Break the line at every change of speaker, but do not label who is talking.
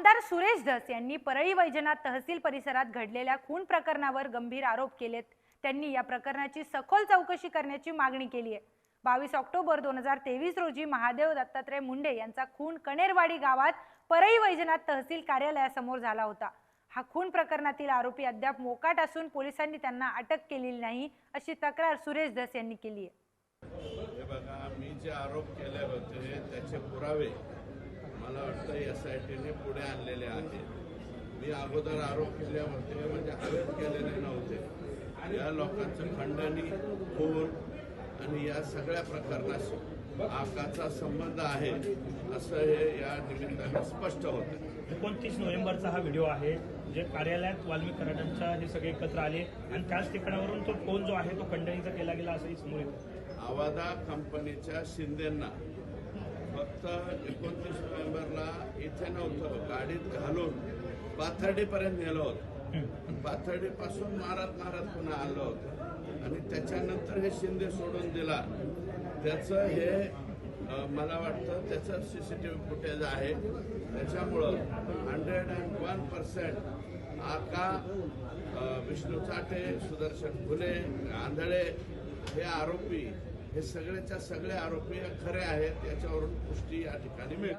आमदार सुरेश धस यांनी परळी वैजनाथ तहसील परिसरात घडलेल्या खून प्रकरणावर गंभीर आरोप केलेत. त्यांनी या प्रकरणाची सखोल चौकशी करण्याची मागणी केली आहे. बावीस ऑक्टोबर दोन हजार तेवीस रोजी महादेव दत्तात्रय मुंडे यांचा खून कणेरवाडी गावात परळी वैजनाथ तहसील कार्यालयासमोर झाला होता. हा खून प्रकरणातील आरोपी अद्याप मोकाट असून पोलिसांनी त्यांना अटक केलेली नाही अशी तक्रार सुरेश धस यांनी केली आहे.
हे बघा मी जे आरोप केले होते त्याचे पुरावे मला वाटतं एस आय टीने पुढे आणलेले आहेत मी अगोदर आरोप केले होते म्हणजे हवेत केलेले नव्हते. या लोकांचं खंडणी खून आणि या सगळ्या प्रकरणाशी आकाचा संबंध आहे असं हे या निमित्ताने स्पष्ट होतं.
एकोणतीस नोव्हेंबरचा हा व्हिडिओ आहे जे कार्यालयात वाल्मिक कराडांच्या हे सगळे एकत्र आले आणि त्याच ठिकाणावरून तो फोन जो आहे तो खंडणीचा केला गेला असंही समोर येतं
आवादा कंपनीच्या शिंदेंना फक्त एकोणतीस इथे नव्हतं. गाडीत घालून पाथर्डीपर्यंत नेलं होतं. पाथर्डीपासून मारत मारत पुन्हा आलं होतं. आणि त्याच्यानंतर हे शिंदे सोडून दिला. त्याचं हे मला वाटतं त्याचं C C T V footage आहे. त्याच्यामुळं हंड्रेड अँड वन पर्सेंट आका विष्णू चाटे सुदर्शन फुले आंधळे हे आरोपी हे सगळेच्या सगळे आरोपी खरे आहेत. याच्यावरून पुष्टी या ठिकाणी मिळते.